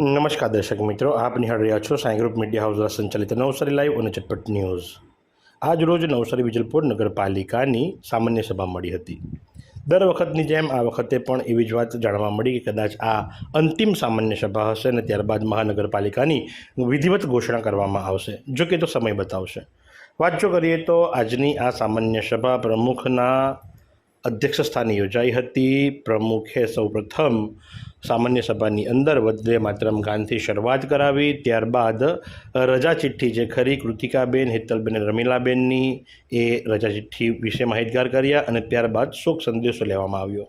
નમસ્કાર દર્શક મિત્રો, આપ નિહાળ રહ્યા છો સાંઈ ગ્રુપ મીડિયા હાઉસ દ્વારા સંચાલિત નવસારી લાઈવ અને ચટપટ ન્યૂઝ. આજ રોજ નવસારી વિજલપુર નગરપાલિકાની સામાન્ય સભા મળી હતી. દર વખતની જેમ આ વખતે પણ એવી જ વાત જાણવા મળી કે કદાચ આ અંતિમ સામાન્ય સભા હશે અને ત્યારબાદ મહાનગરપાલિકાની વિધિવત ઘોષણા કરવામાં આવશે. જો કે તો સમય બતાવશે. વાત જો કરીએ તો આજની આ સામાન્ય સભા પ્રમુખના અધ્યક્ષ સ્થાને યોજાઈ હતી. પ્રમુખે સૌપ્રથમ સામાન્ય સભાની અંદર વંદે માતરમ ગાનથી શરૂઆત કરાવી. ત્યારબાદ રજા ચિઠ્ઠી જે ખરી કૃતિકાબેન, હેતલબેન રમીલાબેનની એ રજા ચિઠ્ઠી વિશે માહિતગાર કર્યા અને ત્યારબાદ શોક સંદેશો લેવામાં આવ્યો.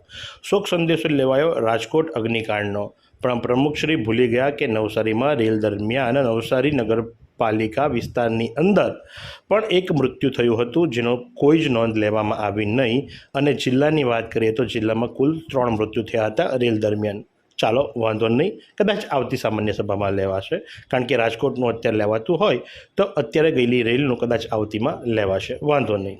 શોક સંદેશો લેવાયો રાજકોટ અગ્નિકાંડનો. પણ પ્રમુખશ્રી ભૂલી ગયા કે નવસારીમાં રેલ દરમિયાન નવસારી નગરપાલિકા વિસ્તારની અંદર પણ એક મૃત્યુ થયું હતું, જેનો કોઈ જ નોંધ લેવામાં આવી નહીં. અને જિલ્લાની વાત કરીએ તો જિલ્લામાં કુલ ત્રણ મૃત્યુ થયા હતા રેલ દરમિયાન. ચાલો, વાંધો નહીં. કદાચ આવતી સામાન્ય સભામાં લેવાશે, કારણ કે રાજકોટનું અત્યારે લેવાતું હોય, તો અત્યારે ગયેલી રેલનું કદાચ આવતીમાં લેવાશે. વાંધો નહીં.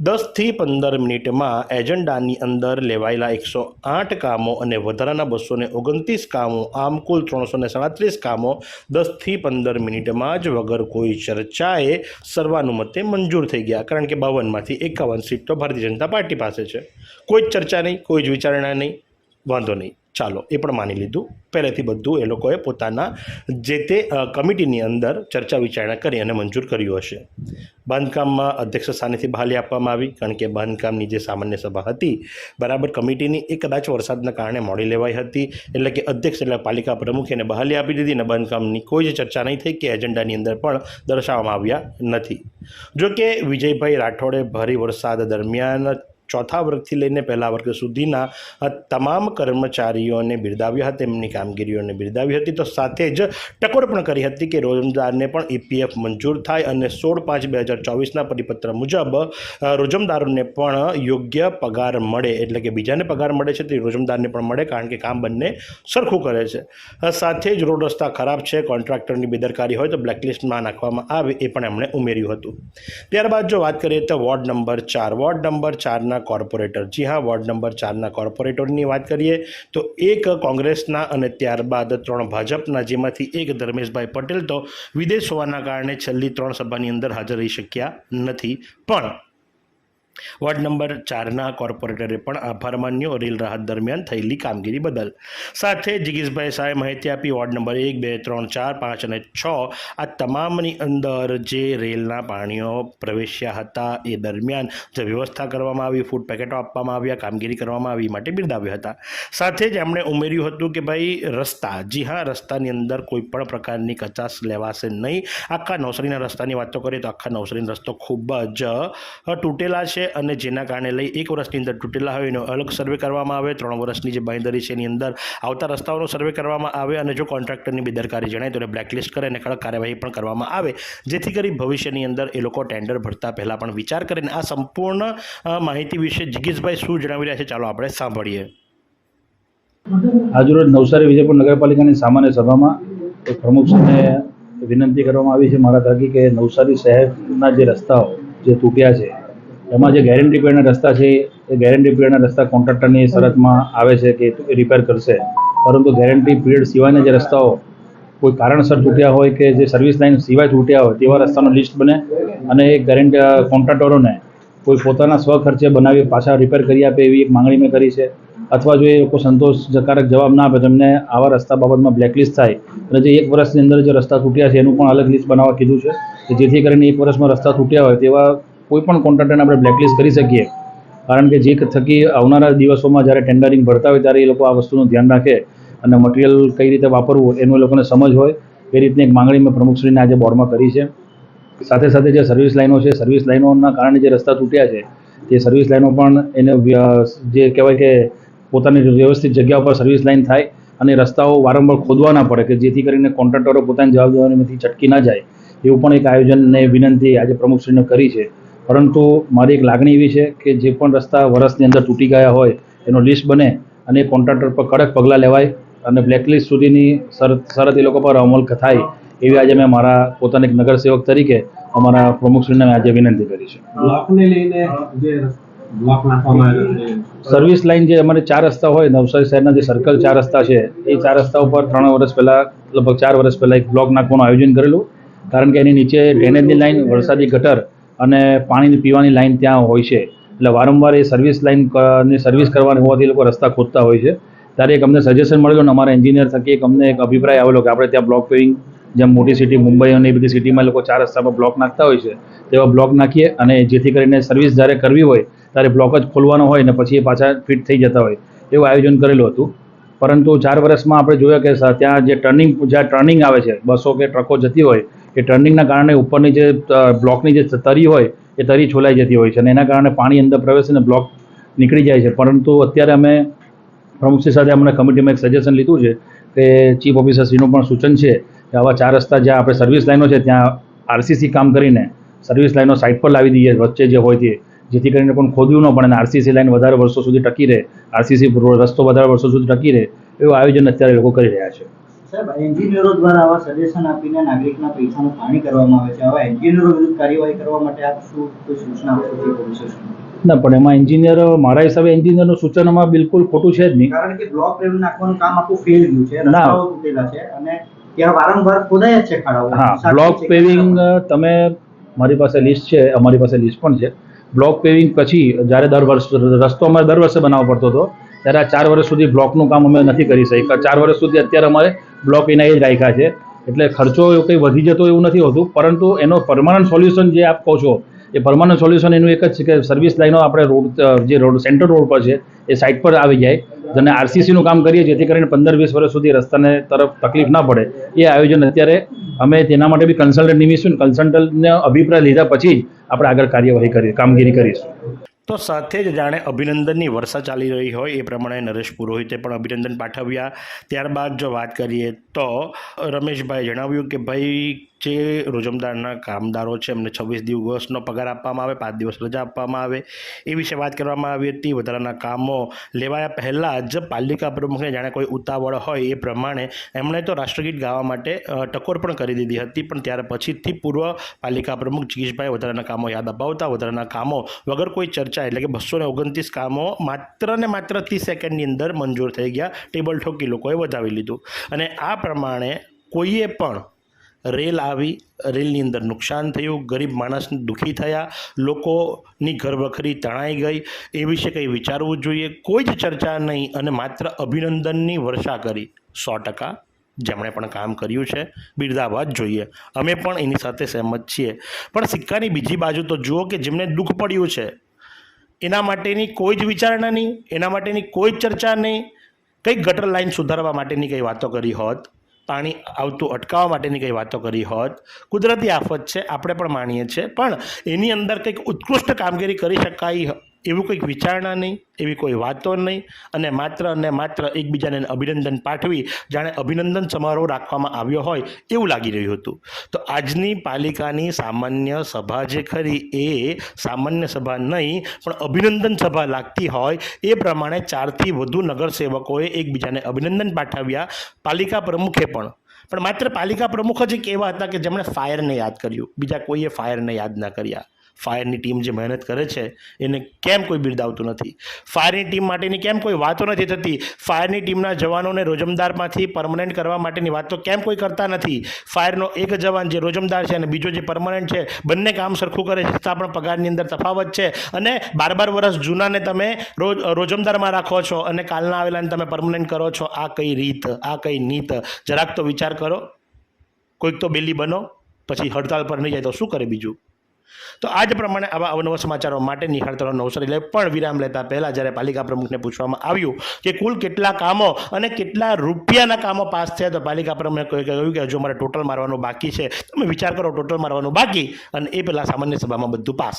દસથી પંદર મિનિટમાં એજન્ડાની અંદર લેવાયેલા એકસો આઠ કામો અને વધારાના બસોને ઓગણત્રીસ કામો, આમ કુલ ત્રણસો ને સાડત્રીસ કામો દસથી પંદર મિનિટમાં જ વગર કોઈ ચર્ચાએ સર્વાનુમતે મંજૂર થઈ ગયા. કારણ કે બાવનમાંથી એકાવન સીટ તો ભારતીય જનતા પાર્ટી પાસે છે. કોઈ જ ચર્ચા નહીં, કોઈ જ વિચારણા નહીં. વાંધો નહીં. ચાલો, એ પણ માની લીધું. પહેલેથી બધું એ લોકોએ પોતાના જે તે કમિટીની અંદર ચર્ચા વિચારણા કરી અને મંજૂર કર્યું હશે. બાંધકામમાં અધ્યક્ષ સ્થાનેથી બહાલી આપવામાં આવી, કારણ કે બાંધકામની જે સામાન્ય સભા હતી, બરાબર કમિટીની એ કદાચ વરસાદના કારણે મોડી લેવાઈ હતી, એટલે કે અધ્યક્ષ એટલે પાલિકા પ્રમુખે એને બહાલી આપી દીધી અને બાંધકામની કોઈ જ ચર્ચા નહીં થઈ કે એજન્ડાની અંદર પણ દર્શાવવામાં આવ્યા નથી. જો કે વિજયભાઈ રાઠોડે ભારે વરસાદ દરમિયાન ચોથા વર્ગથી લઈને પહેલા વર્ગ સુધીના તમામ કર્મચારીઓને બિરદાવ્યા હતા એમની કામગીરીઓને બિરદાવી હતી. તો સાથે જ ટકોર પણ કરી હતી કે રોજમદારને પણ ઈપીએફ મંજૂર થાય અને સોળ પાંચ બે હજાર ચોવીસના પરિપત્ર મુજબ રોજમદારોને પણ યોગ્ય પગાર મળે, એટલે કે બીજાને પગાર મળે છે, તે રોજમદારને પણ મળે, કારણ કે કામ બંને સરખું કરે છે. સાથે જ રોડ રસ્તા ખરાબ છે, કોન્ટ્રાક્ટરની બેદરકારી હોય તો બ્લેકલિસ્ટમાં નાખવામાં આવે, એ પણ એમણે ઉમેર્યું હતું. ત્યારબાદ જો વાત કરીએ તો વોર્ડ નંબર ચાર, વોર્ડ નંબર ચારના કોર્પોરેટર. જી હા, વોર્ડ નંબર ચારના કોર્પોરેટરની વાત કરીએ, તો એક કોંગ્રેસના અને ત્યારબાદ ત્રણ ભાજપના, જેમાંથી એક ધર્મેશભાઈ પટેલ તો વિદેશ હોવાના કારણે છેલ્લી ત્રણ સભાની અંદર હાજર રહી શક્યા નથી. પણ વોર્ડ નંબર ચારના કોર્પોરેટરે પણ આભાર માન્યો. રેલ રાહત દરમિયાન થયેલી કામગીરી બદલ. સાથે જિગીશભાઈ શાહે માહિતી આપી વોર્ડ નંબર એક, બે, ત્રણ, ચાર, પાંચ અને છ આ તમામની અંદર જે રેલના પાણીઓ પ્રવેશ્યા હતા એ દરમિયાન જે વ્યવસ્થા કરવામાં આવી ફૂડ પેકેટો આપવામાં આવ્યા, કામગીરી કરવામાં આવી માટે બિરદાવ્યા હતા. સાથે જ એમણે ઉમેર્યું હતું કે ભાઈ, રસ્તા, જી હા, રસ્તાની અંદર કોઈ પણ પ્રકારની કચાશ લેવાશે નહીં. આખા નવસારીના રસ્તાની વાતો કરીએ તો આખા નવસારીનો રસ્તો ખૂબ જ તૂટેલા છે. અને જેના કારણે લઈ એક વર્ષની અંદર તૂટેલા હોય એનો અલગ સર્વે કરવામાં આવે. ત્રણ વર્ષની જે બાંયધરી છે એની અંદર આવતા રસ્તાઓનો સર્વે કરવામાં આવે અને જો કોન્ટ્રાક્ટરની બેદરકારી જણાય તો એને બ્લેકલિસ્ટ કરે અને કડક કાર્યવાહી પણ કરવામાં આવે. જેથી કરી ભવિષ્યની અંદર એ લોકો ટેન્ડર ભરતા પહેલાં પણ વિચાર કરીને આ સંપૂર્ણ માહિતી વિશે જિગીશભાઈ શું જણાવી રહ્યા છે ચાલો આપણે સાંભળીએ. આજરોજ નવસારી વિજયપુર નગરપાલિકાની સામાન્ય સભામાં પ્રમુખશ્રીને વિનંતી કરવામાં આવી છે. મારા થકી કે નવસારી શહેરના જે રસ્તાઓ જે તૂટ્યા છે એમાં જે ગેરંટી પીરિયડના રસ્તા છે, એ ગેરંટી પીરિયડના રસ્તા કોન્ટ્રાક્ટરની શરતમાં આવે છે કે રિપેર કરશે. પરંતુ ગેરંટી પીરિયડ સિવાયના જે રસ્તાઓ કોઈ કારણસર તૂટ્યા હોય કે જે સર્વિસ લાઇન સિવાય તૂટ્યા હોય, તેવા રસ્તાનો લિસ્ટ બને અને એ ગેરંટી કોન્ટ્રાક્ટરોને કોઈ પોતાના સ્વખર્ચે બનાવી પાછા રિપેર કરી આપે એવી એક માંગણી મેં કરી છે. અથવા જો એ લોકો સંતોષકારક જવાબ ના આપે, તો એમને આવા રસ્તા બાબતમાં બ્લેકલિસ્ટ થાય. અને જે એક વર્ષની અંદર જે રસ્તા તૂટ્યા છે, એનું પણ અલગ લિસ્ટ બનાવવા કીધું છે જેથી કરીને એક વર્ષમાં રસ્તા તૂટ્યા હોય તેવા કોઈ પણ કોન્ટ્રાક્ટરને આપણે બ્લેકલિસ્ટ કરી શકીએ. કારણ કે જે થકી આવનારા દિવસોમાં જ્યારે ટેન્ડરિંગ ભરતા હોય ત્યારે એ લોકો આ વસ્તુનું ધ્યાન રાખે અને મટીરિયલ કઈ રીતે વાપરવું એનું એ લોકોને સમજ હોય. એ રીતની એક માંગણી મેં પ્રમુખશ્રીને આજે બોર્ડમાં કરી છે. સાથે સાથે જે સર્વિસ લાઈનો છે સર્વિસ લાઈનોના કારણે જે રસ્તા તૂટ્યા છે, તે સર્વિસ લાઈનો પણ એને જે કહેવાય કે પોતાની વ્યવસ્થિત જગ્યા ઉપર સર્વિસ લાઈન થાય અને રસ્તાઓ વારંવાર ખોદવા ના પડે કે જેથી કરીને કોન્ટ્રાક્ટરો પોતાની જવાબદારીમાંથી ચટકી ના જાય. એવું પણ એક આયોજનને વિનંતી આજે પ્રમુખશ્રીને કરી છે. પરંતુ મારી એક લાગણી એવી છે કે જે પણ રસ્તા વર્ષની અંદર તૂટી ગયા હોય એનો લિસ્ટ બને અને એ કોન્ટ્રાક્ટર પર કડક પગલાં લેવાય અને બ્લેકલિસ્ટ સુધીની શરત શરત એ લોકો પર અમલ થાય એવી આજે મેં મારા પોતાના એક નગરસેવક તરીકે અમારા પ્રમુખશ્રીને મેં આજે વિનંતી કરી છે. બ્લોકને લઈને જે બ્લોક નાખવામાં આવ્યો છે સર્વિસ લાઇન જે અમારે ચાર રસ્તા હોય નવસારી શહેરના જે સર્કલ ચાર રસ્તા છે એ ચાર રસ્તા ઉપર ત્રણ વર્ષ પહેલાં લગભગ ચાર વર્ષ પહેલાં એક બ્લોક નાખવાનું આયોજન કરેલું. કારણ કે એની નીચે ડ્રેનેજની લાઇન વરસાદી ગટર અને પાણીની પીવાની લાઇન ત્યાં હોય છે. એટલે વારંવાર એ સર્વિસ લાઇન સર્વિસ કરવાની હોવાથી એ લોકો રસ્તા ખોદતા હોય છે. ત્યારે એક અમને સજેશન મળેલું અને અમારા એન્જિનિયર થકી એક અમને એક અભિપ્રાય આવેલો કે આપણે ત્યાં બ્લોક પેવિંગ જેમ મોટી સિટી મુંબઈ અને એ બધી સિટીમાં લોકો ચાર રસ્તા પર બ્લોક નાખતા હોય છે, તેવા બ્લોક નાખીએ અને જેથી કરીને સર્વિસ જ્યારે કરવી હોય, ત્યારે બ્લોક જ ખોલવાનો હોય ને પછી એ પાછા ફિટ થઈ જતા હોય. એવું આયોજન કરેલું હતું. પરંતુ ચાર વર્ષમાં આપણે જોયા કે ત્યાં જે ટર્નિંગ જ્યાં ટર્નિંગ આવે છે, બસો કે ટ્રકો જતી હોય એ ટર્નિંગના કારણે ઉપરની જે બ્લોકની જે તરી હોય, એ તરી છોલાઈ જતી હોય છે અને એના કારણે પાણી અંદર પ્રવેશીને બ્લોક નીકળી જાય છે. પરંતુ અત્યારે અમે પ્રમુખશ્રી સાથે અમને કમિટીમાં એક સજેશન લીધું છે કે ચીફ ઓફિસરશ્રીનું પણ સૂચન છે કે આવા ચાર રસ્તા જ્યાં આપણે સર્વિસ લાઈનો છે, ત્યાં આરસીસી કામ કરીને સર્વિસ લાઈનો સાઇટ પર લાવી દઈએ, વચ્ચે જે હોય તે, જેથી કરીને પણ ખોદવું ન પડે અને આરસીસી લાઈન વધારે વર્ષો સુધી ટકી રહે આરસીસી રસ્તો વધારે વર્ષો સુધી ટકી રહે, એવું આયોજન અત્યારે લોકો કરી રહ્યા છે. સાહેબ એન્જિનિયરો દ્વારા આવા સજેશન આપીને નાગરિકના પૈસાનું પાણી કરવામાં આવે છે. આવા એન્જિનિયરો વિરુદ્ધ કાર્યવાહી કરવા માટે આપ શું કોઈ સૂચના આપશો ઓફિસર્સને? ના પણ એમાં એન્જિનિયર મારા હિસાબે એન્જિનિયરનું સૂચનમાં બિલકુલ ખોટું છે જ નહીં. કારણ કે બ્લોક લેવલ નાખવાનું કામ આખું ફેલ ગયું છે. રસ્તાઓ તૂટેલા છે અને ત્યાં વારંવાર ખોદાય છે ખાડાઓ. હા બ્લોક પેવિંગ તમે મારી પાસે લિસ્ટ છે અમારી પાસે લિસ્ટ પણ છે. બ્લોક પેવિંગ પછી જ્યારે દર વર્ષ રસ્તો અમારે દર વર્ષે બનાવવો પડતો હતો ત્યારે આ ચાર વર્ષ સુધી બ્લોકનું કામ અમે નથી કરી શક્યા. ચાર વર્ષ સુધી અત્યારે અમારે બ્લોક એના એ જ રાખ્યા છે. એટલે ખર્ચો એવો કંઈ વધી જતો એવું નથી હોતું, પરંતુ એનો પરમાનન્ટ સોલ્યુશન જે આપ કહો છો, એ પરમાનન્ટ સોલ્યુશન એનું એક જ છે કે સર્વિસ લાઈનો આપણે રોડ જે રોડ સેન્ટર રોડ પર છે, એ સાઇટ પર આવી જાય. અને આરસીસીનું કામ કરીએ જેથી કરીને પંદર વીસ વર્ષ સુધી રસ્તાને તરફ તકલીફ ના પડે. એ આયોજન અત્યારે અમે તેના માટે બી કન્સલ્ટન્ટ નિમીશું કન્સલ્ટન્ટને અભિપ્રાય લીધા પછી જ આપણે આગળ કાર્યવાહી કરી કામગીરી કરીશું. તો સાથે જ જાણે અભિનંદનની વર્ષા ચાલી રહી હોય, એ પ્રમાણે નરેશ પુરોહિતે પણ અભિનંદન પાઠવ્યા. ત્યારબાદ જો વાત કરીએ તો રમેશભાઈ જણાવ્યું કે, ભાઈ જે રોજમદારના કામદારો છે, એમને છવ્વીસ દિવસનો પગાર આપવામાં આવે, પાંચ દિવસ રજા આપવામાં આવે. એ વિશે વાત કરવામાં આવી હતી. વધારાના કામો લેવાયા પહેલાં જ પાલિકા પ્રમુખને જાણે કોઈ ઉતાવળ હોય એ પ્રમાણે એમણે તો રાષ્ટ્રગીત ગાવા માટે ટકોર પણ કરી દીધી હતી. પણ ત્યાર પછીથી પૂર્વ પાલિકા પ્રમુખ જગીશભાઈ વધારાના કામો યાદ અપાવતા, વધારાના કામો વગર કોઈ ચર્ચા એટલે કે બસો ને ઓગણત્રીસ કામો માત્ર ને માત્ર ત્રીસ સેકન્ડની અંદર મંજૂર થઈ ગયા. ટેબલ ઠોકી લોકોએ વધાવી લીધું. અને આ પ્રમાણે કોઈએ પણ રેલ આવી, રેલની અંદર નુકસાન થયું, ગરીબ માણસ દુઃખી થયા, લોકોની ઘરવખરી તણાઈ ગઈ. એ વિશે કંઈ વિચારવું જોઈએ? કોઈ જ ચર્ચા નહીં અને માત્ર અભિનંદનની વર્ષા કરી. સો ટકા જેમણે પણ કામ કર્યું છે બિરદાવાદ જોઈએ. અમે પણ એની સાથે સહેમત છીએ. પણ સિક્કાની બીજી બાજુ તો જુઓ કે જેમને દુઃખ પડ્યું છે, એના માટેની કોઈ જ વિચારણા નહીં, એના માટેની કોઈ જ ચર્ચા નહીં. કંઈક ગટર લાઈન સુધારવા માટેની કંઈ વાતો કરી હોત. પાણી આવતું અટકાવવા માટેની કંઈ વાતો કરી હોત. કુદરતી આફત છે, આપણે પણ માણીએ છીએ. પણ એની અંદર કંઈક ઉત્કૃષ્ટ કામગીરી કરી શકાય એવું કંઈક વિચારણા નહીં, એવી કોઈ વાતો નહીં અને માત્ર અને માત્ર એકબીજાને અભિનંદન પાઠવી, જાણે અભિનંદન સમારોહ રાખવામાં આવ્યો હોય એવું લાગી રહ્યું હતું. તો આજની પાલિકાની સામાન્ય સભા જે ખરી એ સામાન્ય સભા નહીં, પણ અભિનંદન સભા લાગતી હોય એ પ્રમાણે ચારથી વધુ નગરસેવકોએ એકબીજાને અભિનંદન પાઠવ્યા પાલિકા પ્રમુખે પણ. પણ માત્ર પાલિકા પ્રમુખ જ એક એવા હતા કે જેમણે ફાયરને યાદ કર્યું. બીજા કોઈએ ફાયરને યાદ ના કર્યા. ફાયરની ટીમ જે મહેનત કરે છે, એને કેમ કોઈ બિરદાવતું નથી? ફાયરની ટીમ માટેની કેમ કોઈ વાતો નથી થતી? ફાયરની ટીમના જવાનોને રોજમદારમાંથી પરમનન્ટ કરવા માટેની વાતો કેમ કોઈ કરતા નથી? ફાયરનો એક જવાન જે રોજમદાર છે અને બીજો જે પરમનન્ટ છે, બંને કામ સરખું કરે છે, છતાં પણ પગારની અંદર તફાવત છે અને બાર બાર વર્ષ જૂનાને તમે રોજ, રોજમદારમાં રાખો છો અને કાલના આવેલાને તમે પરમનન્ટ કરો છો, આ કઈ રીત, આ કઈ નીત? જરાક તો વિચાર કરો. કોઈક તો બેલી બનો, પછી હડતાલ પર નહીં જાય તો શું કરે બીજું? તો આ જ પ્રમાણે આવા અવનવા સમાચારો માટે નિહાળતરો નવસારી લે પણ વિરામ લેતા પહેલાં જ્યારે પાલિકા પ્રમુખને પૂછવામાં આવ્યું કે કુલ કેટલા કામો અને કેટલા રૂપિયાના કામો પાસ થયા તો પાલિકા પ્રમુખે કહ્યું કે હજુ મારે ટોટલ મારવાનું બાકી છે. તમે વિચાર કરો ટોટલ મારવાનું બાકી અને એ પહેલાં સામાન્ય સભામાં બધું પાસ.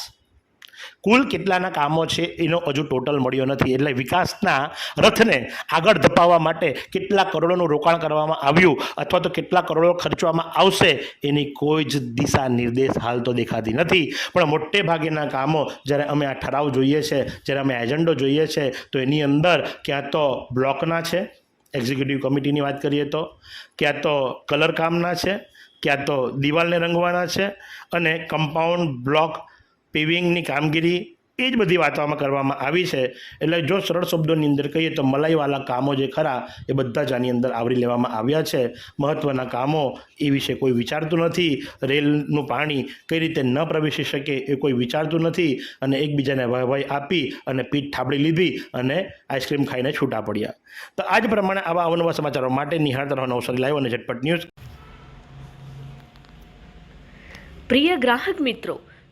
કુલ કેટલાના કામો છે એનો હજુ ટોટલ મળ્યો નથી. એટલે વિકાસના રથને આગળ ધપાવવા માટે કેટલા કરોડોનું રોકાણ કરવામાં આવ્યું અથવા તો કેટલા કરોડો ખર્ચવામાં આવશે એની કોઈ જ દિશા નિર્દેશ હાલ તો દેખાતી નથી. પણ મોટે ભાગેના કામો જ્યારે અમે આ ઠરાવ જોઈએ છે, જ્યારે અમે એજન્ડો જોઈએ છે, તો એની અંદર ક્યાં તો બ્લોકના છે એક્ઝિક્યુટિવ કમિટીની વાત કરીએ તો, ક્યાં તો કલર કામના છે, ક્યાં તો દિવાલને રંગવાના છે અને કમ્પાઉન્ડ બ્લોક પેવિંગની કામગીરી એ જ બધી વાતોમાં કરવામાં આવી છે. એટલે જો સરળ શબ્દોની અંદર કહીએ તો મલાઈવાલા કામો જે ખરા એ બધા જ આની અંદર આવરી લેવામાં આવ્યા છે. મહત્ત્વના કામો એ વિશે કોઈ વિચારતું નથી. રેલનું પાણી કઈ રીતે ન પ્રવેશી શકે એ કોઈ વિચારતું નથી. અને એકબીજાને ભય આપી અને પીઠ થાબડી લીધી અને આઈસ્ક્રીમ ખાઈને છૂટા પડ્યા. તો આ જ પ્રમાણે આવા અવનવા સમાચારો માટે નિહાળતા રહો નવસારી લાઈવ અને ઝટપટ ન્યૂઝ. પ્રિય ગ્રાહક મિત્રો